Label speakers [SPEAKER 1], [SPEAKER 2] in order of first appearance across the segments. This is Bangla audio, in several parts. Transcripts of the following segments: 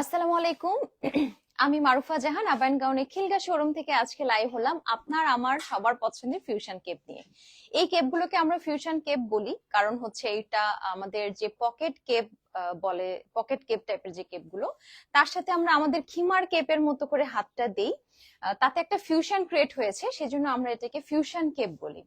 [SPEAKER 1] আসসালামু আলাইকুম। আমি মারুফা জাহান আবায়ন গাউনের খিলগা শোরুম থেকে আজকে লাইভ হলাম আপনার, আমার, সবার পছন্দের ফিউশন কেপ নিয়ে। এই কেপগুলোকে আমরা ফিউশন কেপ বলি, কারণ হচ্ছে এটা আমাদের যে পকেট কেপ বলে পকেট কেপ টাইপের যে কেপগুলো তার সাথে আমরা আমাদের খিমার কেপের মতো করে হাতটা দেই। তাতে একটা ফিউশন ক্রিয়েট হয়েছে, সেজন্য আমরা এটাকে ফিউশন কেপ বলি।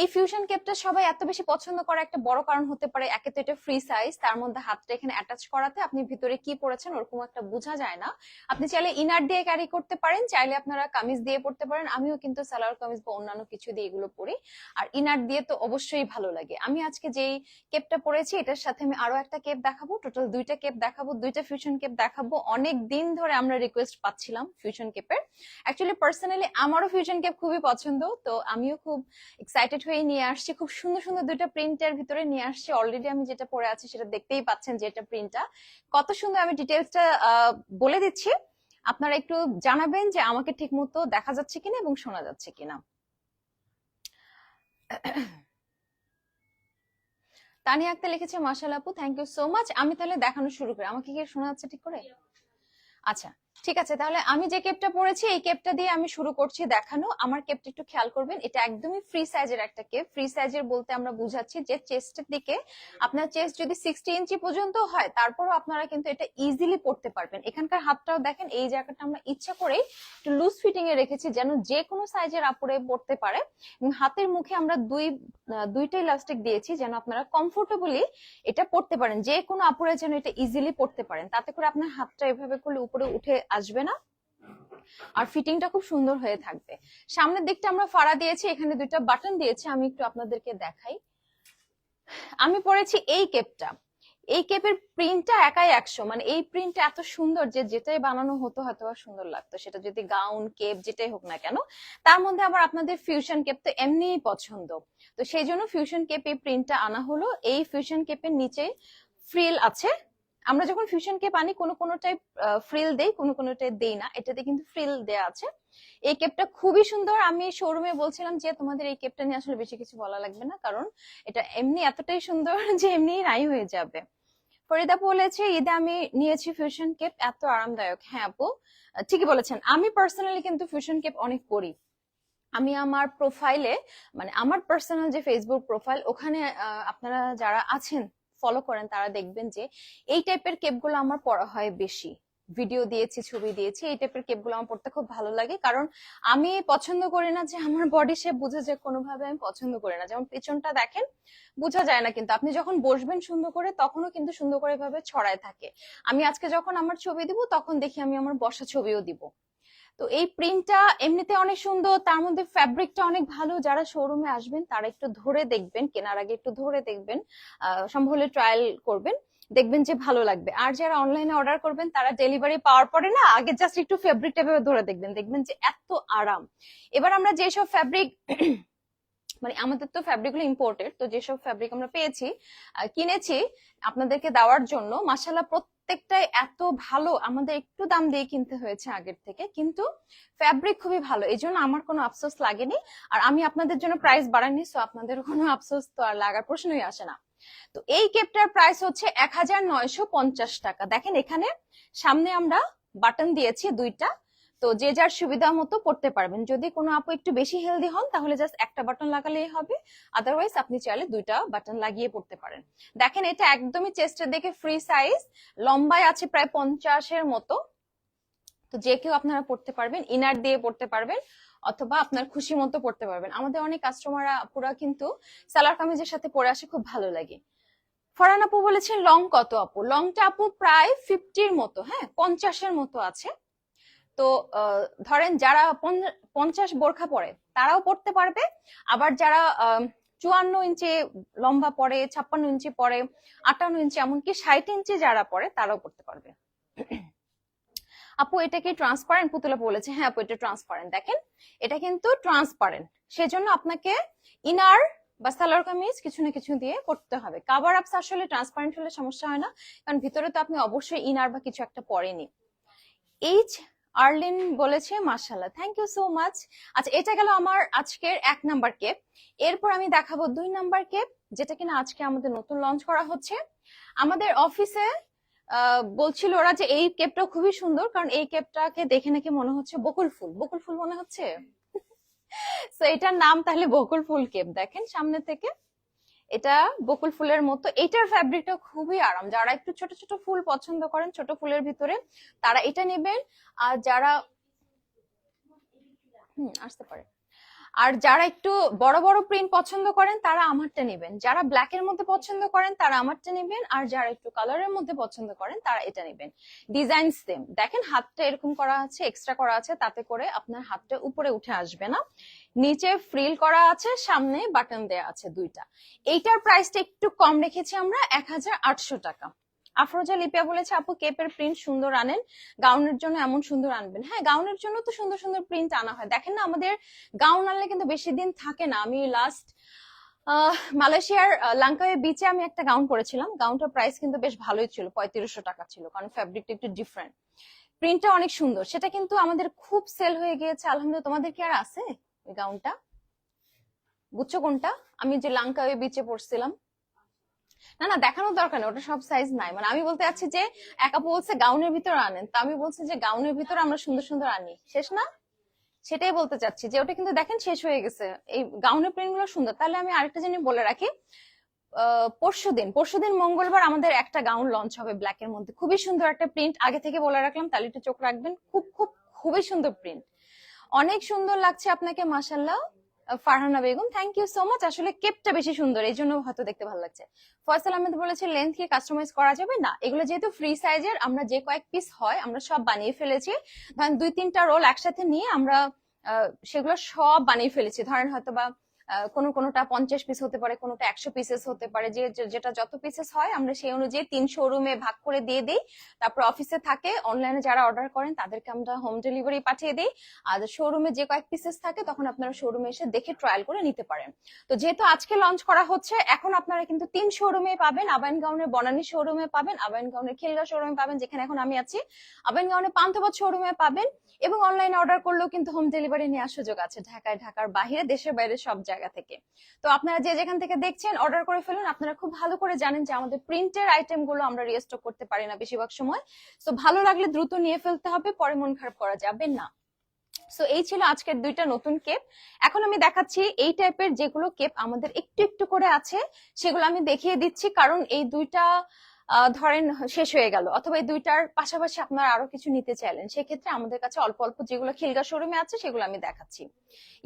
[SPEAKER 1] এই ফিউশন কেপটা সবাই এত বেশি পছন্দ করার একটা বড় কারণ হতে পারে, একে তো এটা ফ্রি সাইজ তার মধ্যে হাতটা এখানে অ্যাটাচ করাতে আপনি ভিতরে কি পরেছেন ওরকম একটা বোঝা যায় না। আপনি চাইলে ইনার দিয়ে ক্যারি করতে পারেন, চাইলে আপনারা কামিজ দিয়ে পড়তে পারেন, আমিও কিন্তু সালোয়ার কামিজ বা অন্যান্য কিছু দিয়ে এগুলো পরি। আর ইনার দিয়ে তো অবশ্যই ভালো লাগে। আমি আজকে যেই কেপটা পরেছি, এটার সাথে আমি আরও একটা কেপ দেখাবো টোটাল দুইটা কেপ দেখাবো, দুইটা ফিউশন কেপ দেখাবো। অনেক দিন ধরে আমরা রিকোয়েস্ট পাচ্ছিলাম ফিউশন কেপের অ্যাকচুয়ালি পার্সোনালি আমারও ফিউশন কেপ খুবই পছন্দ, তো আমিও খুব এক্সাইটেড হয়ে নিয়ে আসছি খুব সুন্দর সুন্দর দুইটা প্রিন্টের ভিতরে নিয়ে আসছি। অলরেডি আমি যেটা পরে আছি সেটা দেখতেই পাচ্ছেন যে এটা প্রিন্টটা কত সুন্দর আমি ডিটেলসটা বলে দিচ্ছি। আপনারা একটু জানাবেন যে আমাকে ঠিক মতো দেখা যাচ্ছে কিনা এবং শোনা যাচ্ছে কিনা। তানিয়া আক্তার লিখেছে মাশাল আপু থ্যাংক ইউ সো মাচ আমি তাহলে দেখানো শুরু করি। আমাকে কি শোনা যাচ্ছে ঠিক করে? আচ্ছা ঠিক আছে, তাহলে আমি যে কেপটা পরেছি এই কেপটা দিয়ে আমি শুরু করছি দেখানো। আমার কেপটা একটু খেয়াল করবেন, এটা একদমই ফ্রি সাইজের একটা কেপ ফ্রি সাইজের বলতে আমরা বুঝাচ্ছি যে চেস্টের দিকে আপনার চেস্ট যদি সিক্সটি ইঞ্চি পর্যন্ত হয়, তারপরও আপনারা কিন্তু এটা ইজিলি পড়তে পারবেন। এখানকার হাতটাও দেখেন, এই জায়গাটা আমরা ইচ্ছা করেই একটু লুজ ফিটিং এ রেখেছি যেন যে কোনো সাইজের আপুরে পড়তে পারে। হাতের মুখে আমরা দুই দুইটা ইলাস্টিক দিয়েছি যেন আপনারা কমফোর্টেবলি এটা পড়তে পারেন। যে কোনো আপুরে যেন এটা ইজিলি পড়তে পারেন। তাতে করে আপনার হাতটা এভাবে করলে উপরে উঠে আসবে না। আর ফিটিংটা খুব সুন্দর হয়ে থাকবে। সামনের দিকটা আমরা ফাড়া দিয়েছি, এখানে দুইটা বাটন দিয়েছি, আমি একটু আপনাদেরকে দেখাই। আমি পরেছি এই কেপটা এই কেপের প্রিন্টটা একাই একশো। মানে এই প্রিন্টটা এত সুন্দর যে যেটাই বানানো হতো হয়তো সুন্দর লাগতো। সেটা যদি গাউন কেপ যেটাই হোক না কেন, তার মধ্যে আবার আপনাদের ফিউশন কেপ তো এমনিই পছন্দ। তো সেই জন্য ফিউশন কেপ এই প্রিন্টটা আনা হলো। এই ফিউশন কেপের নিচে ফ্রিল আছে। আমরা যখন ফিউশন কেপ আনি, কোনো কোনোটাই ফ্রিল দেই, কোনো কোনোটাই দেই না। এটাতে কিন্তু ফ্রিল দেয়া আছে। এই কেপটা খুবই সুন্দর। আমি শোরুমে বলছিলাম যে, তোমাদের এই কেপটা নিয়ে আসলে বেশি কিছু বলা লাগবে না, কারণ এটা এমনি এতটাই সুন্দর যে এমনি নাই হয়ে যাবে। ফরিদা বলেছে, ঈদে আমি নিয়েছি ফিউশন কেপ এত আরামদায়ক। হ্যাঁ আপু ঠিকই বলেছেন। আমি পার্সোনালি কিন্তু ফিউশন কেপ অনেক পরি আমি আমার প্রোফাইলে মানে আমার পার্সোনাল যে ফেসবুক প্রোফাইল ওখানে আপনারা যারা আছেন ফলো করেন, তারা দেখবেন যে এই টাইপের কেপগুলো আমার পড়া হয় বেশি। ভিডিও দিয়েছি, ছবি দিয়েছি, এই টাইপের কেপগুলো আমার পড়তে খুব ভালো লাগে। কারণ আমি পছন্দ করি না যে আমার বডি শেপ বোঝা যায় কোনোভাবে আমি পছন্দ করি না। যেমন পেছনটা দেখেন, বোঝা যায় না কিন্তু আপনি যখন বসবেন সুন্দর করে, তখনও কিন্তু সুন্দর করে এভাবে ছড়ায় থাকে। আমি আজকে যখন আমার ছবি দিব, তখন দেখি আমি আমার বসা ছবিও দিব। তো এই প্রিন্টটা এমনিতে অনেক সুন্দর, তার মধ্যে ফ্যাব্রিকটা অনেক ভালো। যারা শোরুমে আসবেন, তারা একটু ধরে দেখবেন, কেনার আগে একটু ধরে দেখবেন সম্ভব হলে ট্রায়াল করবেন, দেখবেন যে ভালো লাগবে। আর যারা অনলাইনে অর্ডার করবেন, তারা ডেলিভারি পাওয়ার পরে না, আগে জাস্ট একটু ফেব্রিকটা ভেবে ধরে দেখবেন দেখবেন যে এত আরাম। এবার আমরা যেসব ফ্যাব্রিক মানে আমাদের তো ফ্যাব্রিকগুলো ইম্পোর্টেড তো যেসব ফ্যাব্রিক আমরা পেয়েছি কিনেছি, আপনাদেরকে দেওয়ার জন্য মাসাল্লাহ প্রত্যেকটাই এত ভালো, আমাদের একটু দাম দিয়ে কিনতে হয়েছে আগের থেকে, কিন্তু ফ্যাব্রিক খুবই ভালো, এই জন্য আমার কোনো আফসোস লাগেনি, আর আমি আপনাদের জন্য প্রাইস বাড়াইনি সো আপনাদের কোনো আফসোস তো আর লাগার প্রশ্নই আসে না। তো এই কেপটার প্রাইস হচ্ছে এক হাজার নয়শো পঞ্চাশ টাকা। দেখেন এখানে সামনে আমরা বাটন দিয়েছি দুইটা তো যে যার সুবিধা মতো পড়তে পারবেন। যদি কোনো আপু একটু বেশি হেলদি হন, তাহলে জাস্ট একটা বাটন লাগালেই হবে। আদারওয়াইজ আপনি চাইলে দুইটা বাটন লাগিয়ে পড়তে পারেন। দেখেন, এটা একদমই চেস্টের দেখে ফ্রি সাইজ লম্বায় আছে প্রায় পঞ্চাশের মতো। তো যে কেউ আপনারা পড়তে পারবেন ইনার দিয়ে পড়তে পারবেন, অথবা আপনার খুশি মতো পড়তে পারবেন। আমাদের অনেক কাস্টমাররা পুরা কিন্তু সালার কামিজের সাথে পরে আসে, খুব ভালো লাগে। ফরান আপু বলেছেন লং কত আপু? লংটা আপু প্রায় ফিফটির মতো হ্যাঁ পঞ্চাশের মতো আছে। তো ধরেন যারা পঞ্চাশ বোরখা পরে, তারাও পড়তে পারবে। আবার যারা চুয়ান্ন ইঞ্চি লম্বা পরে, ছাপ্পান্ন ইঞ্চি পরে, আটান্ন ইঞ্চি, এমনকি ষাট ইঞ্চি যারা পরে, তারাও পড়তে পারবে। আপু, এটা কি ট্রান্সপারেন্ট পুতুলা বলেছে হ্যাঁ আপু, এটা ট্রান্সপারেন্ট দেখেন, এটা কিন্তু ট্রান্সপারেন্ট সেজন্য আপনাকে ইনার বা সালোয়ার কামিজ কিছু না কিছু দিয়ে করতে হবে। কাভার আপস আসলে ট্রান্সপারেন্ট হলে সমস্যা হয় না, কারণ ভিতরে তো আপনি অবশ্যই ইনার বা কিছু একটা পরেনি এইচ আর্লিন বলেছে মাশাল্লাহ থ্যাংক ইউ সো মাচ আচ্ছা এটা গেল আমার আজকের এক নাম্বার কেপ এরপর আমি দেখাবো দুই নাম্বার কেপ যেটা কিনা আজকে আমাদের নতুন লঞ্চ করা হচ্ছে। আমাদের অফিসে বলছিল ওরা যে এই কেপটা খুবই সুন্দর, কারণ এই কেপটাকে দেখে নাকি মনে হচ্ছে বকুল ফুল। বকুল ফুল মনে হচ্ছে? তো এটার নাম তাহলে বকুল ফুল কেপ দেখেন সামনে থেকে। এটা বকুল ফুলের মতো। এটার ফ্যাব্রিকটা খুবই আরাম। যারা একটু ছোট ছোট ফুল পছন্দ করেন, ছোট ফুলের ভিতরে, তারা এটা নেবেন। আর যারা হুম, আসতে পারে। আর যারা একটু বড় বড় প্রিন্ট পছন্দ করেন, তারা আমারটা নেবেন। যারা ব্ল্যাক এর মধ্যে পছন্দ করেন, তারা আমারটা নেবেন। আর যারা একটু কালারের মধ্যে পছন্দ করেন, তারা এটা নেবেন। ডিজাইন সেম দেখেন, হাতটা এরকম করা আছে এক্সট্রা করা আছে, তাতে করে আপনার হাতটা উপরে উঠে আসবে না। নিচে ফ্রিল করা আছে, সামনে বাটন দেয়া আছে দুইটা। এইটার প্রাইসটা একটু কম রেখেছি আমরা, এক হাজার আটশো টাকা। আফরোজা লিপিয়া বলেছে, আপু কেপের প্রিন্ট সুন্দর আনেন। গাউনের জন্য এমন সুন্দর আনবেন। হ্যাঁ গাউনের জন্য তো সুন্দর সুন্দর প্রিন্ট আনা হয়। দেখেন না, আমাদের গাউন আনলে কিন্তু বেশি দিন থাকে না। আমি লাস্ট মালয়েশিয়ার লাঙ্কাওয়ে বিচে আমি একটা গাউন পরেছিলাম। গাউনটার প্রাইস কিন্তু বেশ ভালোই ছিল, পঁয়ত্রিশশো টাকা ছিল, কারণ ফ্যাব্রিকটা একটু ডিফারেন্ট প্রিন্টটা অনেক সুন্দর। সেটা কিন্তু আমাদের খুব সেল হয়ে গিয়েছে। আলহামদুলিল্লাহ, তোমাদের কি আর আছে? ওই গাউনটা বুঝছ কোনটা আমি যে লাঙ্কাওয়ে বিচে পড়ছিলাম। না না, দেখানোর দরকার নেই, ওটা সব সাইজ নাই। মানে আমি বলতে চাচ্ছি যে, একা বলছে গাউনের ভিতর আনেন, তা আমি বলছি যে গাউনের ভিতর আমরা সুন্দর সুন্দর আনি। শেষ না? সেটাই বলতে চাচ্ছি যে, ওটা কিন্তু দেখেন শেষ হয়ে গেছে। এই গাউনের প্রিন্টগুলো সুন্দর। তাহলে আমি আরেকটা জিনিস বলে রাখি। পরশু দিন পরশু দিন মঙ্গলবার আমাদের একটা গাউন লঞ্চ হবে ব্ল্যাক এর মধ্যে। খুবই সুন্দর একটা প্রিন্ট আগে থেকে বলে রাখলাম, তাহলে একটু চোখ রাখবেন। খুব খুব, খুবই সুন্দর প্রিন্ট অনেক সুন্দর লাগছে আপনাকে মাসাল্লাহ Farhana Begum thank you so much আসলে কেপটা বেশি সুন্দর, এই জন্য হয়তো দেখতে ভালো লাগছে। ফয়সাল আহমেদ বলেছে লেন্থ কি কাস্টমাইজ করা যাবে? না, এগুলো যেহেতু ফ্রি সাইজের আমরা যে কয়েক পিস হয়, আমরা সব বানিয়ে ফেলেছি। ধরেন দুই তিনটা রোল একসাথে নিয়ে আমরা সেগুলো সব বানিয়ে ফেলেছি। ধরেন হয়তো বা কোনো কোনোটা পঞ্চাশ পিস হতে পারে, কোনোটা একশো পিসেস হতে পারে, যে যেটা যত পিসেস হয়, আমরা সেই অনুযায়ী তিন শোরুমে ভাগ করে দিয়ে দিই। তারপর অফিসে থাকে অনলাইনে যারা অর্ডার করেন, তাদেরকে আমরা হোম ডেলিভারি পাঠিয়ে দিই। আর শোরুমে যে কয়েক পিসেস থাকে, তখন আপনারা শোরুমে এসে দেখে ট্রায়াল করে নিতে পারেন। তো যেহেতু আজকে লঞ্চ করা হচ্ছে, এখন আপনারা কিন্তু তিন শোরুমে পাবেন। আবাইন গাউনের বনানী শোরুমে পাবেন আবাইন গাউনের খিলগা শোরুমে পাবেন, যেখানে এখন আমি আছি। আবাইন গাউনের পান্থপথ শোরুমে পাবেন এবং অনলাইনে অর্ডার করলেও কিন্তু হোম ডেলিভারি নেওয়ার সুযোগ আছে। ঢাকায়, ঢাকার বাইরে, দেশের বাইরে সব জায়গা থেকে। তো আপনারা যে যেখান থেকে দেখছেন অর্ডার করে ফেলুন, আপনারা খুব ভালো করে জানেন যে আমাদের প্রিন্টের আইটেমগুলো আমরা রিস্টক করতে পারি না বেশিরভাগ সময়। তো ভালো লাগলে দ্রুত নিয়ে ফেলতে হবে, পরে মন খারাপ করা যাবে না। সো এই ছিল আজকের দুইটা নতুন কেপ এখন আমি দেখাচ্ছি এই টাইপের যেগুলো কেপ আমাদের একটু একটু করে আছে, সেগুলো আমি দেখিয়ে দিচ্ছি, কারণ এই দুইটা ধরেন শেষ হয়ে গেল, অথবা এই দুইটার পাশাপাশি আপনারা আরও কিছু নিতে চাইলেন, সেক্ষেত্রে আমাদের কাছে অল্প অল্প যেগুলো খিলগা শোরুমে আছে সেগুলো আমি দেখাচ্ছি।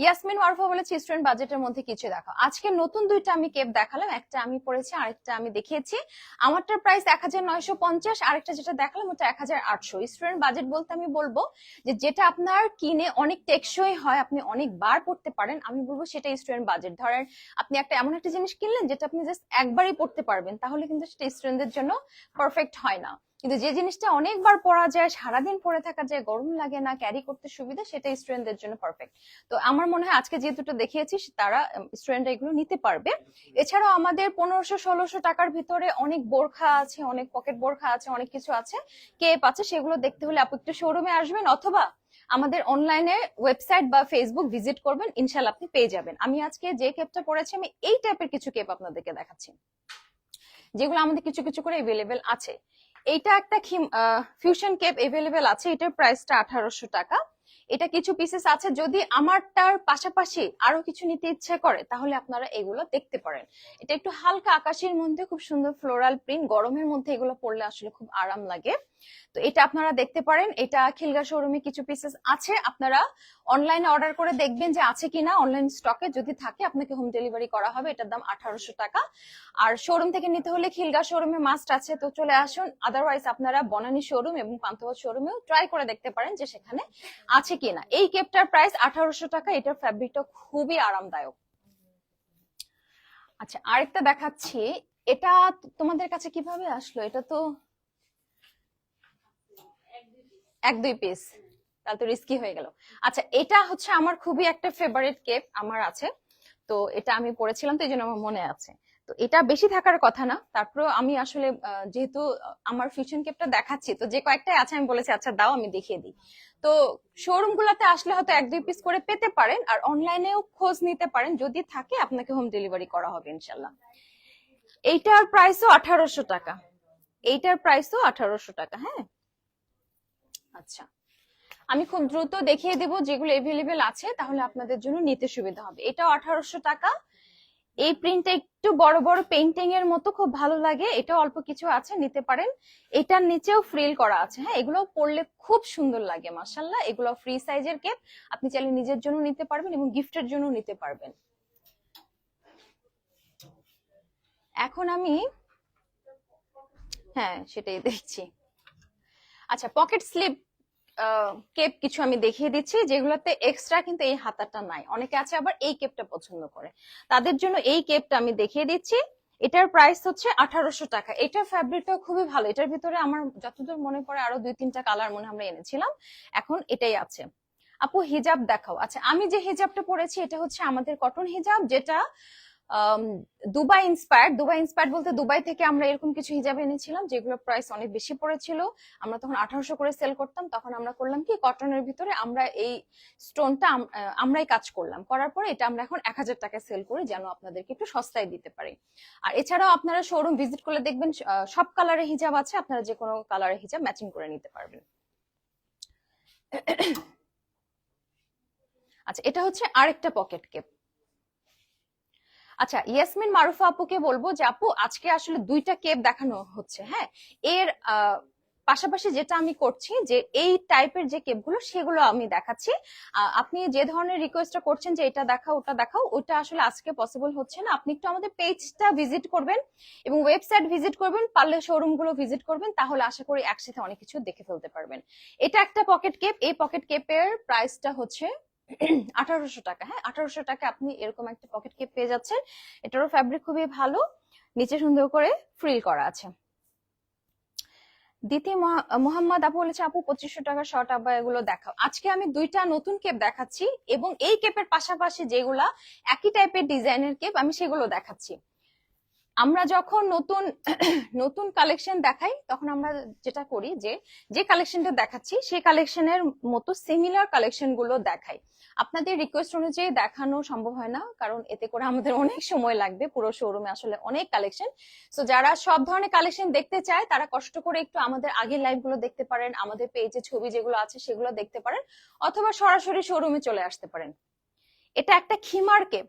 [SPEAKER 1] ইয়াসমিন ওয়ারফা বলেছে স্টুডেন্ট বাজেটের মধ্যে কিছু দেখো আজকে নতুন দুইটা আমি কেপ দেখালাম, একটা আমি পড়েছি আরেকটা আমি দেখিয়েছি। আমারটার প্রাইস এক হাজার নয়শো পঞ্চাশ, আরেকটা যেটা দেখালাম ওটা এক হাজার আটশো। স্টুডেন্ট বাজেট বলতে আমি বলব যে যেটা আপনার কিনে অনেক টেকসই হয়, আপনি অনেকবার পড়তে পারেন, আমি বলব সেটা স্টুডেন্ট বাজেট ধরেন আপনি একটা এমন একটা জিনিস কিনলেন, যেটা আপনি জাস্ট একবারই পড়তে পারবেন, তাহলে কিন্তু সেটা স্টুডেন্টদের জন্য পারফেক্ট হয় না। কিন্তু যে জিনিসটা অনেকবার পড়া যায়, সারাদিন পরে থাকা যায়, গরম লাগে না ক্যারি করতে সুবিধা, সেটা স্টুডেন্টদের জন্য পারফেক্ট তো আমার মনে হয় আজকে যে দুটো দেখিয়েছি তারা স্টুডেন্টরা এগুলো নিতে পারবে। এছাড়াও আমাদের পনেরোশো, ষোলোশো টাকার ভিতরে অনেক বোরখা আছে, অনেক পকেট বোরখা আছে, অনেক কিছু আছে। কেপ আছে, সেগুলো দেখতে হলে আপনি একটু শোরুমে আসবেন অথবা আমাদের অনলাইনে ওয়েবসাইট বা ফেসবুক ভিজিট করবেন, ইনশাল্লাহ আপনি পেয়ে যাবেন। আমি আজকে যে কেপটা পড়েছি আমি এই টাইপের কিছু কেপ আপনাদেরকে দেখাচ্ছি। যেগুলো আমাদের কিছু কিছু করে এভেলেবেল আছে। এইটা একটা ফিউশন কেপ এভেলেবেল আছে। এটার প্রাইসটা আঠারোশো টাকা। এটা কিছু পিসেস আছে, যদি আমারটার পাশাপাশি আরও কিছু নিতে ইচ্ছে করে, তাহলে আপনারা এগুলো দেখতে পারেন। এটা একটু হালকা আকাশের মধ্যে, খুব সুন্দর ফ্লোরাল প্রিন্ট গরমের মধ্যে এগুলো পরলে আসলে খুব আরাম লাগে। তো এটা আপনারা দেখতে পারেন, এটা খিলগা শোরুমে কিছু পিসেস আছে, আপনারা অনলাইনে অর্ডার করে দেখবেন যে আছে কিনা অনলাইন স্টকে যদি থাকে আপনাকে হোম ডেলিভারি করা হবে, এটার দাম আঠারোশো টাকা। আর শোরুম থেকে নিতে হলে খিলগা শোরুমে মাস্ট আছে, তো চলে আসুন। আদারওয়াইজ আপনারা বনানী শোরুম এবং পান্থপথ শোরুমেও ট্রাই করে দেখতে পারেন যে সেখানে আছে কিনা? এই কেপটার প্রাইস আঠারোশো টাকা, এটার ফ্যাব্রিকটা খুবই আরামদায়ক। আচ্ছা আরেকটা দেখাচ্ছি। এটা তোমাদের কাছে কীভাবে আসলো? এটা তো এক দুই পিস তাহলে তো রিস্কি হয়ে গেল। আচ্ছা এটা হচ্ছে আমার খুবই একটা ফেভারিট কেপ আমার আছে। তো এটা আমি পড়েছিলাম তো এই জন্য আমার মনে আছে। তো এটা বেশি থাকার কথা না। তারপরে আমি আসলে যেহেতু আমার ফিউশন কেপটা দেখাচ্ছি, তো যে কয়েকটাই আছে আমি বলেছি আচ্ছা দাও, আমি দেখিয়ে দিই। তো শোরুম গুলাতে আসলে হয়তো এক, দুই পিস করে পেতে পারেন, আর অনলাইনেও খোঁজ নিতে পারেন। যদি থাকে, আপনাকে হোম ডেলিভারি করা হবে ইনশাল্লাহ এইটার প্রাইসও আঠারোশো টাকা। এইটার প্রাইসও আঠারোশো টাকা হ্যাঁ? আচ্ছা। আমি খুব দ্রুত দেখিয়ে দেব যেগুলো এভেলেবেল আছে, তাহলে আপনাদের জন্য নিতে সুবিধা হবে। এটাও আঠারোশো টাকা এই প্রিন্টটা একটু বড় বড় পেইন্টিং এর মতো খুব ভালো লাগে এটা অল্প কিছু আছে, নিতে পারেন। এটার নিচেও ফ্রিল করা আছে হ্যাঁ? এগুলো পরলে খুব সুন্দর লাগে মাসাল্লাহ এগুলো ফ্রি সাইজের কেপ আপনি চাইলে নিজের জন্য নিতে পারবেন এবং গিফটের জন্য নিতে পারবেন। এখন আমি হ্যাঁ সেটাই দেখছি। আচ্ছা পকেট স্লিপ কেপ কিছু আমি দেখিয়ে দিচ্ছি, যেগুলোতে এক্সট্রা কিন্তু এই হাতাটা নাই। অনেকে আছে আবার এই কেপটা পছন্দ করে। তাদের জন্য এই কেপটা আমি দেখিয়ে দিচ্ছি। এটার প্রাইস হচ্ছে আঠারোশো টাকা। এটার ফ্যাব্রিকটাও খুবই ভালো। এটার ভিতরে আমার যতদূর মনে পড়ে আরও দুই তিনটা কালার মনে আমরা এনেছিলাম। এখন এটাই আছে। আপু হিজাব দেখাও। আচ্ছা আমি যে হিজাবটা পরেছি, এটা হচ্ছে আমাদের কটন হিজাব যেটা দুবাই ইন্সপায়ার্ড দুবাই ইন্সপায়ার্ড বলতে দুবাই থেকে আমরা এরকম কিছু হিজাব এনেছিলাম, যেগুলো প্রাইস অনেক বেশি পড়েছিল। আমরা তখন আঠারোশো করে সেল করতাম, তখন আমরা করলাম কি কটনের ভিতরে আমরা এই স্টোনটা আমরাই কাজ করলাম। করার পরে এটা আমরা এখন এক হাজার টাকায় সেল করি, যেন আপনাদেরকে একটু সস্তায় দিতে পারি। আর এছাড়াও আপনারা শোরুম ভিজিট করলে দেখবেন সব কালারের হিজাব আছে, আপনারা যে কোনো কালারের হিজাব ম্যাচিং করে নিতে পারবেন। আচ্ছা এটা হচ্ছে আরেকটা পকেট কেপ আচ্ছা ইয়াসমিন মারুফা আপুকে বলব যে আপু, আজকে আসলে দুইটা কেপ দেখানো হচ্ছে হ্যাঁ? এর পাশাপাশি যেটা আমি করছি যে এই টাইপের যে কেপগুলো, সেগুলো আমি দেখাচ্ছি। আপনি যে ধরনের রিকোয়েস্টটা করছেন যে এটা দেখাও, ওটা দেখাও ওটা আসলে আজকে পসিবল হচ্ছে না। আপনি একটু আমাদের পেজটা ভিজিট করবেন এবং ওয়েবসাইট ভিজিট করবেন, পারলে শোরুমগুলো ভিজিট করবেন, তাহলে আশা করি একসাথে অনেক কিছু দেখে ফেলতে পারবেন। এটা একটা পকেট কেপ এই পকেট কেপের প্রাইসটা হচ্ছে আঠারোশো টাকা। হ্যাঁ আঠারোশো টাকা আপনি এরকম একটা পকেট কেপ পেয়ে যাচ্ছেন। এটারও ফ্যাব্রিক খুবই ভালো। নিচে সুন্দর করে ফ্রিল করা আছে। দ্বিতীয় মহা- মোহাম্মদ আপু বলেছে, আপু, পঁচিশশো টাকা শর্ট আব্বা, এগুলো দেখাও। আজকে আমি দুইটা নতুন কেপ দেখাচ্ছি এবং এই কেপের পাশাপাশি যেগুলা একই টাইপের ডিজাইনের কেপ আমি সেগুলো দেখাচ্ছি। আমরা যখন নতুন নতুন কালেকশন দেখাই, তখন আমরা যেটা করি যে যে কালেকশনটা দেখাচ্ছি, সেই কালেকশনের মতো সিমিলার কালেকশনগুলো দেখাই। আপনাদের রিকোয়েস্ট অনুযায়ী দেখানো সম্ভব হয় না, কারণ এতে করে আমাদের অনেক সময় লাগবে, পুরো শোরুমে আসলে অনেক কালেকশন সো যারা সব ধরনের কালেকশন দেখতে চায়, তারা কষ্ট করে একটু আমাদের আগের লাইভগুলো দেখতে পারেন, আমাদের পেজে ছবি যেগুলো আছে সেগুলো দেখতে পারেন, অথবা সরাসরি শোরুমে চলে আসতে পারেন। এটা একটা খিমার কেপ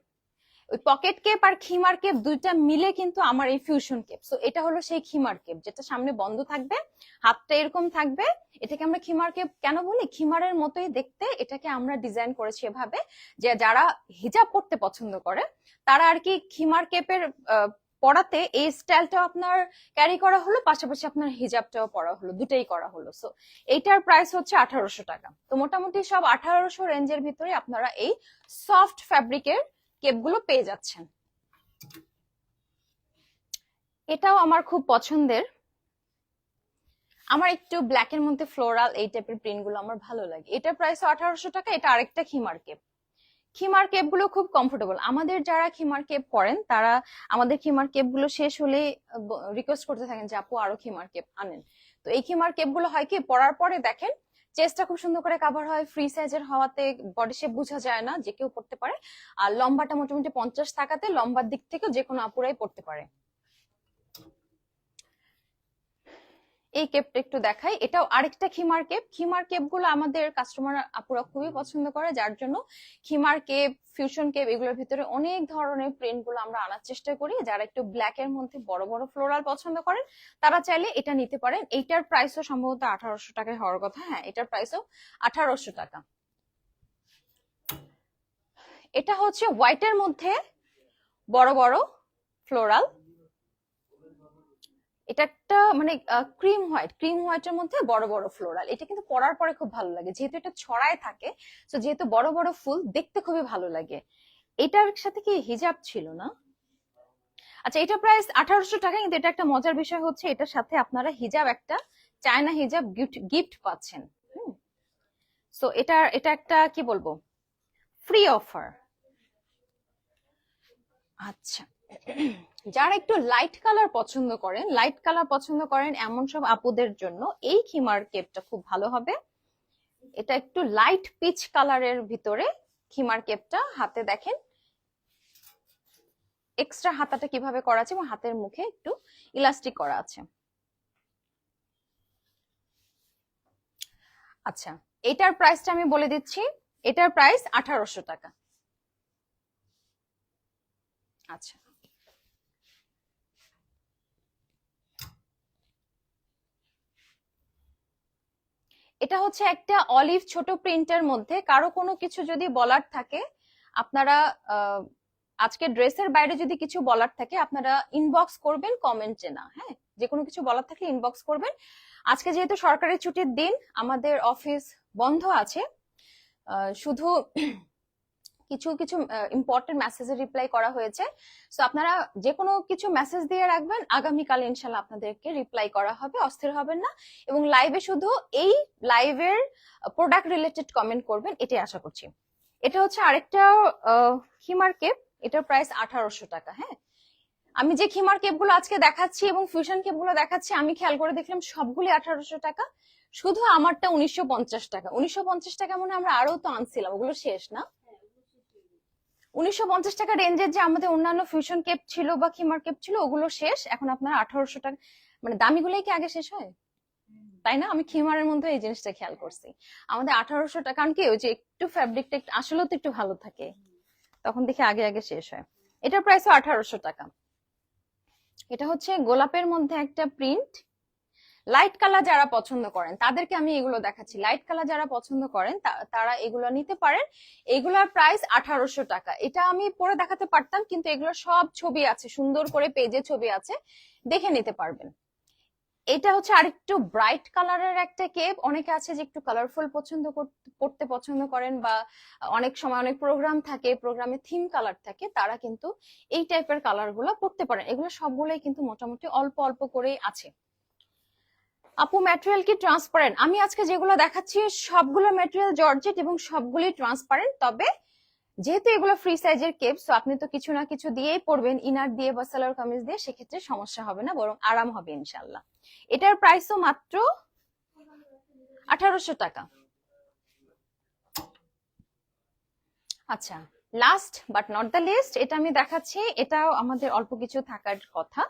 [SPEAKER 1] ওই পকেট কেপ আর খিমার কেপ দুইটা মিলে কিন্তু আমার এই ফিউশন কেপ সো এটা হলো সেই খিমার কেপ যেটা সামনে বন্ধ থাকবে, হাতটা এরকম থাকবে। এটাকে আমরা খিমার কেপ কেন বলি? খিমারের মতোই দেখতে, এটাকে আমরা ডিজাইন করেছি এভাবে যে যারা হিজাব পড়তে পছন্দ করে, তারা আর কি খিমার কেপের পরাতে এই স্টাইলটাও আপনার ক্যারি করা হলো, পাশাপাশি আপনার হিজাবটাও পরা হলো দুটাই করা হলো। সো এইটার প্রাইস হচ্ছে আঠারোশো টাকা। তো মোটামুটি সব আঠারোশো রেঞ্জের ভিতরে আপনারা এই সফট ফ্যাব্রিকের কেপগুলো পেয়ে যাচ্ছেন। এটাও আমার খুব পছন্দের। আমার একটু ব্ল্যাক এর মধ্যে ফ্লোরাল এই টাইপের প্রিন্টগুলো আমার ভালো লাগে। এটার প্রাইস আঠারোশো টাকা, এটা আরেকটা খিমার কেপ। খিমার কেপগুলো খুব কমফোর্টেবল আমাদের যারা খিমার কেপ করেন, তারা আমাদের খিমার কেপগুলো শেষ হলে রিকোয়েস্ট করতে থাকেন যে, আপু, আরও খিমার কেপ আনেন। তো এই খিমার কেপগুলো হয় কি, পরার পরে দেখেন চেস্টটা খুব সুন্দর করে কাভার হয় ফ্রি সাইজের হওয়াতে বডি শেপ বোঝা যায় না, যে কেউ পড়তে পারে। আর লম্বাটা মোটামুটি পঞ্চাশ টাকাতে লম্বার দিক থেকে যে কোনো আপুরাই পড়তে পারে। এই কেপটা একটু দেখাই। এটাও আরেকটা খিমার কেপ খিমার কেপগুলো আমাদের কাস্টমার আপুরা খুবই পছন্দ করে, যার জন্য খিমার কেপ ফিউশন কেপ এগুলোর ভিতরে অনেক ধরনের প্রিন্টগুলো আমরা আনার চেষ্টা করি। যারা একটু ব্ল্যাক এর মধ্যে বড় বড় ফ্লোরাল পছন্দ করেন, তারা চাইলে এটা নিতে পারেন। এইটার প্রাইসও সম্ভবত আঠারোশো টাকায় হওয়ার কথা। হ্যাঁ এটার প্রাইসও আঠারোশো টাকা। এটা হচ্ছে হোয়াইটের মধ্যে বড় বড় ফ্লোরাল এটা একটা মানে ক্রিম হোয়াইট ক্রিম হোয়াইটের মধ্যে বড় বড় ফ্লোরাল এটা কিন্তু পরার পরে খুব ভালো লাগে। যেহেতু এটা ছড়ায় থাকে তো যেহেতু বড় বড় ফুল, দেখতে খুবই ভালো লাগে। এটার সাথে কি হিজাব ছিল না? আচ্ছা এটা প্রাইস আঠারোশো টাকা, কিন্তু এটা একটা মজার বিষয় হচ্ছে, এটার সাথে আপনারা হিজাব একটা, চায়না হিজাব গিফট গিফট পাচ্ছেন। সো এটা এটা একটা, কি বলব? ফ্রি অফার আচ্ছা। যারা একটু লাইট কালার পছন্দ করেন লাইট কালার পছন্দ করেন এমন সব আপুদের জন্য এই খিমার কেপটা খুব ভালো হবে। এটা একটু লাইট পিচ কালারের ভিতরে খিমার কেপটা হাতে দেখেন। এক্সট্রা হাতাটা কীভাবে করা আছে এবং হাতের মুখে একটু ইলাস্টিক করা আছে। আচ্ছা এটার প্রাইসটা আমি বলে দিচ্ছি। এটার প্রাইস আঠারোশো টাকা। আচ্ছা। এটা হচ্ছে একটা অলিভ ছোট প্রিন্টের মধ্যে। কারও কোনো কিছু যদি বলার থাকে, আপনারা আজকে ড্রেসের বাইরে যদি কিছু বলার থাকে, আপনারা ইনবক্স করবেন কমেন্টে না হ্যাঁ? যে কোনো কিছু বলার থাকলে ইনবক্স করবেন। আজকে যেহেতু সরকারি ছুটির দিন, আমাদের অফিস বন্ধ আছে। শুধু কিছু কিছু ইম্পর্টেন্ট মেসেজের রিপ্লাই করা হয়েছে। সো আপনারা যে কোনো কিছু মেসেজ দিয়ে রাখবেন, আগামীকাল ইনশাল্লাহ আপনাদেরকে রিপ্লাই করা হবে, অস্থির হবেন না। এবং লাইভে শুধু এই লাইভের প্রোডাক্ট রিলেটেড কমেন্ট করবেন, এটাই আশা করছি। এটা হচ্ছে আরেকটা হিমার কেপ এটার প্রাইস আঠারোশো টাকা হ্যাঁ? আমি যে খিমার কেপগুলো আজকে দেখাচ্ছি এবং ফিউশন কেপগুলো দেখাচ্ছি, আমি খেয়াল করে দেখলাম সবগুলি আঠারোশো টাকা। শুধু আমারটা উনিশশো পঞ্চাশ টাকা। উনিশশো পঞ্চাশ টাকা মনে আমরা আরও তো আনছিলাম, ওগুলো শেষ না। উনিশশো পঞ্চাশ টাকা রেঞ্জের যে আমাদের অন্যান্য ফিউশন কেপ ছিল বা খিমার কেপ ছিল, ওগুলো শেষ। এখন আপনার আঠারোশো টাকা মানে দামিগুলোই কি আগে শেষ হয়? তাই না? আমি খিমারের মধ্যে এই জিনিসটা খেয়াল করছি। আমাদের আঠারোশো টাকা, কারণ কি ওই যে একটু ফ্যাব্রিকটা একটু আসলেও তো একটু ভালো থাকে। তখন দেখি আগে আগে শেষ হয়। এটার প্রাইসও আঠারোশো টাকা। এটা হচ্ছে গোলাপের মধ্যে একটা প্রিন্ট লাইট কালার যারা পছন্দ করেন, তাদেরকে আমি এগুলো দেখাচ্ছি। লাইট কালার যারা পছন্দ করেন তারা এগুলো নিতে পারেন। এগুলোর প্রাইস আঠারোশো টাকা। এটা আমি পরে দেখাতে পারতাম, কিন্তু এগুলো সব ছবি আছে, সুন্দর করে পেজে ছবি আছে, দেখে নিতে পারবেন। এটা হচ্ছে আরেকটু ব্রাইট কালারের একটা কেপ অনেকে আছে যে একটু কালারফুল পছন্দ কর- করতে পছন্দ করেন বা অনেক সময় অনেক প্রোগ্রাম থাকে প্রোগ্রামে থিম কালার থাকে, তারা কিন্তু এই টাইপের কালারগুলো পড়তে পারেন। এগুলো সবগুলোই কিন্তু মোটামুটি অল্প অল্প করেই আছে। আপু ম্যাটেরিয়াল কি ট্রান্সপারেন্ট আমি আজকে যেগুলো দেখাচ্ছি, সবগুলো ম্যাটেরিয়াল জর্জেট এবং সবগুলি ট্রান্সপারেন্ট তবে যেহেতু এগুলো ফ্রি সাইজের কেপ সো আপনি তো কিছু না কিছু দিয়েই পড়বেন ইনার দিয়ে বা সালোয়ার কামিজ দিয়ে, সেক্ষেত্রে সমস্যা হবে না, বরং আরাম হবে ইনশাল্লাহ এটার প্রাইসও মাত্র আঠারোশো টাকা। আচ্ছা last but not the least এটা আমি দেখাচ্ছি। এটাও আমাদের অল্প কিছু থাকার কথা,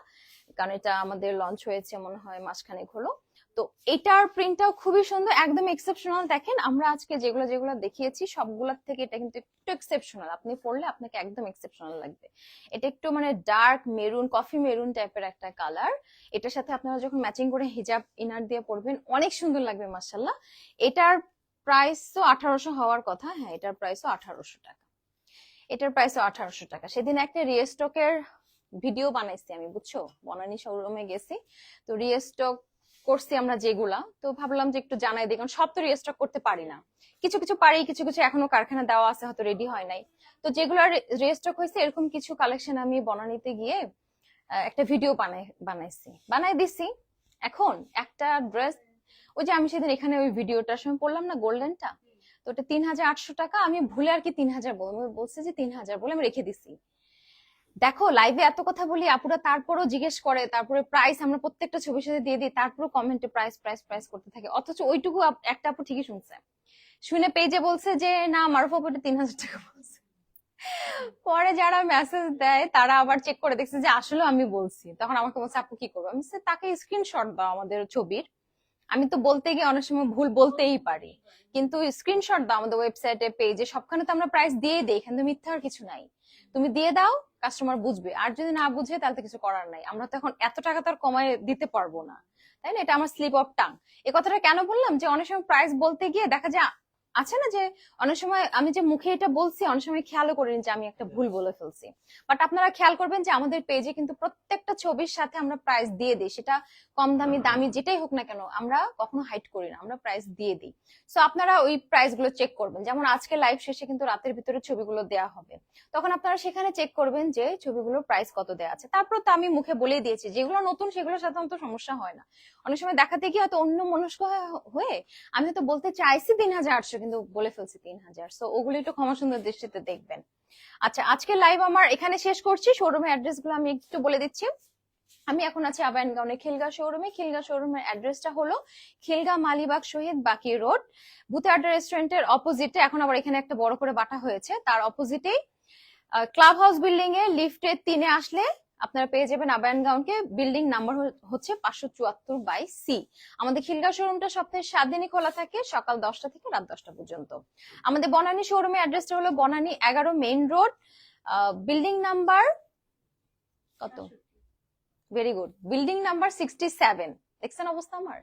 [SPEAKER 1] কারণ এটা আমাদের লঞ্চ হয়েছে মনে হয় মাসখানেক হলো। তো এটার প্রিন্টটাও খুবই সুন্দর, একদম এক্সেপশনাল দেখেন, আমরা আজকে যেগুলো যেগুলো দেখিয়েছি, সবগুলোর থেকে এটা কিন্তু একটু এক্সেপশনাল আপনি পড়লে আপনাকে একদম এক্সেপশনাল লাগবে। এটা একটু মানে ডার্ক মেরুন কফি মেরুন টাইপের একটা কালার এটার সাথে আপনারা যখন ম্যাচিং করে হিজাব ইনার দিয়ে পরবেন, অনেক সুন্দর লাগবে মার্শাল্লাহ এটার প্রাইস তো আঠারোশো হওয়ার কথা। হ্যাঁ এটার প্রাইসও আঠারোশো টাকা। এটার প্রাইসও আঠারোশো টাকা। সেদিন একটা রিয়েস্টকের ভিডিও বানাইছি আমি, বুঝছ? বনানী শোরুমে গেছি। তো রিয়েস্টক করছি আমরা যেগুলা, তো ভাবলাম যে একটু জানাই কারণ সব তো রিস্টক করতে পারি না। কিছু কিছু পারি, কিছু কিছু এখনও কারখানা দেওয়া আছে, হয়তো রেডি হয় নাই। তো যেগুলো রিস্টক হয়েছে, এরকম কিছু কালেকশন আমি বনানীতে গিয়ে একটা ভিডিও বানাই, বানাইছি। বানাই দিছি। এখন একটা ড্রেস ওই যে আমি সেদিন এখানে ওই ভিডিওটার সময় পড়লাম না গোল্ডেনটা তো ওটা তিন হাজার আটশো টাকা, আমি ভুলে আর কি তিন হাজার বলব, বলছি যে তিন হাজার বলে আমি রেখে দিছি। দেখো লাইভে এত কথা বলি, আপুরা তারপরও জিজ্ঞেস করে, তারপরে প্রাইস আমরা প্রত্যেকটা ছবির সাথে দিয়ে দিই, তারপরও কমেন্টে প্রাইস প্রাইস প্রাইস করতে থাকে। অথচ ওইটুকু একটা আপু ঠিকই শুনছে। শুনে পেজে বলছে যে, না, মারুফ আপু তিন হাজার টাকা বলছে। পরে যারা মেসেজ দেয়, তারা আবার চেক করে দেখছে যে আসলে আমি বলছি। তখন আমাকে বলছে, আপু কি করব? আমি তাকে স্ক্রিনশট দাও আমাদের ছবির। আমি তো বলতে গিয়ে অনেক সময় ভুল বলতেই পারি। কিন্তু স্ক্রিনশট দাও আমাদের ওয়েবসাইটে পেজে সবখানে তো আমরা প্রাইস দিয়ে দিই, এখানে তো মিথ্যা আর কিছু নাই। তুমি দিয়ে দাও কাস্টমার বুঝবে। আর যদি না বুঝে, তাহলে তো কিছু করার নাই। আমরা তো এখন এত টাকা তো আর কমায় দিতে পারব না। তাই না? এটা আমার স্লিপ অফ টাং এ কথাটা কেন বললাম? যে অনেক সময় প্রাইস বলতে গিয়ে দেখা যায় আছে না যে অনেক সময় আমি যে মুখে এটা বলছি অনেক সময় খেয়ালও করিনি যে আমি একটা ভুল বলে ফেলছি। বাট আপনারা খেয়াল করবেন যে আমাদের পেজে কিন্তু প্রত্যেকটা ছবির সাথে আমরা প্রাইস দিয়ে দিই। সেটা কম দামি দামি যেটাই হোক না কেন আমরা কখনো হাইট করি না আমরা প্রাইস দিয়ে দিই। সো আপনারা ওই প্রাইসগুলো চেক করবেন। যেমন আজকে লাইভ শেষে কিন্তু রাতের ভিতরে ছবিগুলো দেওয়া হবে। তখন আপনারা সেখানে চেক করবেন যে ছবিগুলোর প্রাইস কত দেওয়া আছে। তারপর তো আমি মুখে বলে দিয়েছি যেগুলো নতুন সেগুলো সাধারণত সমস্যা হয় না। অনেক সময় দেখাতে গিয়ে হয়তো অন্য মনস্ক হয়ে- হয়ে আমি হয়তো বলতে চাইছি তিন হাজার আটশো কিন্তু বলে ফেলছি তিন হাজার। সো ওগুলো একটু ক্ষমা সুন্দর দৃষ্টিতে দেখবেন। আচ্ছা আজকে লাইভ আমার এখানে শেষ করছি। শোরুমের অ্যাড্রেসগুলো আমি একটু বলে দিচ্ছি। আমি এখন আছি আবায়ন গাউনে খিলগা শোরুমে খিলগা শোরুমের অ্যাড্রেসটা হলো খিলগা মালিবাগ শহীদ বাকি রোড। ভূতাড্ডা রেস্টুরেন্টের অপোজিটে এখন আবার এখানে একটা বড় করে বাটা হয়েছে। তার অপোজিটেই ক্লাব হাউস বিল্ডিং এ লিফটের তিনে আসলে আপনারা পেয়ে যাবেন আবায়ন গাউনকে। বিল্ডিং নাম্বার হচ্ছে পাঁচশো চুয়াত্তর বাই সি। আমাদের খিলগা শোরুমটা সপ্তাহে সাত দিনই খোলা থাকে সকাল দশটা থেকে রাত দশটা পর্যন্ত। আমাদের বনানী শোরুমের অ্যাড্রেসটা হলো বনানী এগারো মেইন রোড বিল্ডিং নাম্বার কত? Very good building number sixty seven দেখছেন অবস্থা আমার?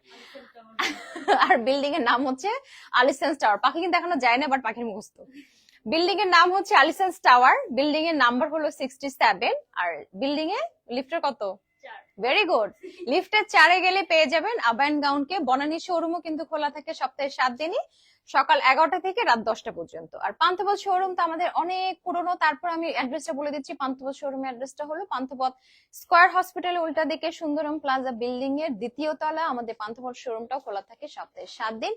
[SPEAKER 1] আর বিল্ডিং এর নাম হচ্ছে আলিসেন্স টাওয়ার। পাখি কিন্তু এখনও যায় না বাট পাখির মুখস্থ। বিল্ডিং এর নাম হচ্ছে আলিসেন্স টাওয়ার বিল্ডিং এর নাম্বার হলো সিক্সটি সেভেন আর বিল্ডিং এ লিফটের কত? ভেরি গুড লিফটের চারে গেলে পেয়ে যাবেন আবায়ন গাউন কে। বনানী শোরুমও কিন্তু খোলা থাকে সপ্তাহে সাত দিনই সকাল এগারোটা থেকে রাত দশটা পর্যন্ত। আর পান্থপথ শোরুম তো আমাদের অনেক পুরনো তারপর আমি অ্যাড্রেসটা বলে দিচ্ছি। পান্থপথ শোরুমের অ্যাড্রেসটা হলো পান্থপথ স্কোয়ার হসপিটালের উল্টা দিকে সুন্দরম প্লাজা বিল্ডিং এর দ্বিতীয় তলা। আমাদের পান্থপথ শোরুমটাও খোলা থাকে সপ্তাহে সাত দিন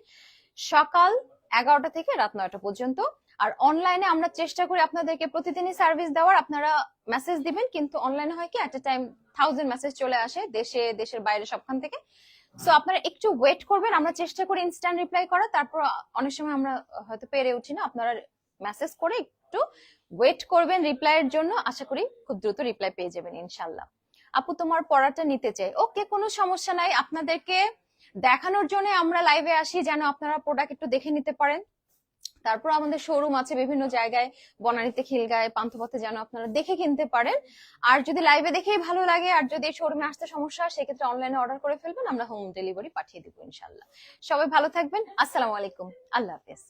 [SPEAKER 1] সকাল এগারোটা থেকে রাত নয়টা পর্যন্ত। আর অনলাইনে আমরা চেষ্টা করি আপনাদেরকে প্রতিদিনই সার্ভিস দেওয়ার। আপনারা মেসেজ দিবেন, কিন্তু অনলাইনে হয় কি at a time thousand message চলে আসে দেশে, দেশের বাইরে সবখান থেকে। সো আপনারা একটু ওয়েট করবেন, আমরা চেষ্টা করি ইনস্ট্যান্ট রিপ্লাই করা তারপর অনেক সময় আমরা হয়তো পেরে উঠি না, আপনারা মেসেজ করে একটু ওয়েট করবেন রিপ্লাইয়ের জন্য। আশা করি খুব দ্রুত রিপ্লাই পেয়ে যাবেন ইনশাল্লাহ আপু, তোমার পড়াটা নিতে চাই। ওকে, কোনো সমস্যা নাই। আপনাদেরকে দেখানোর জন্য আমরা লাইভে আসি, যেন আপনারা প্রোডাক্ট একটু দেখে নিতে পারেন। তারপর আমাদের শোরুম আছে বিভিন্ন জায়গায়, বনানীতে খিলগায়, পান্থপথে যেন আপনারা দেখে কিনতে পারেন। আর যদি লাইভে দেখেই ভালো লাগে, আর যদি শোরুমে আসতে সমস্যা হয়, সেক্ষেত্রে অনলাইনে অর্ডার করে ফেলবেন, আমরা হোম ডেলিভারি পাঠিয়ে দিব ইনশাল্লাহ সবাই ভালো থাকবেন, আসসালামু আলাইকুম, আল্লাহ হাফেজ।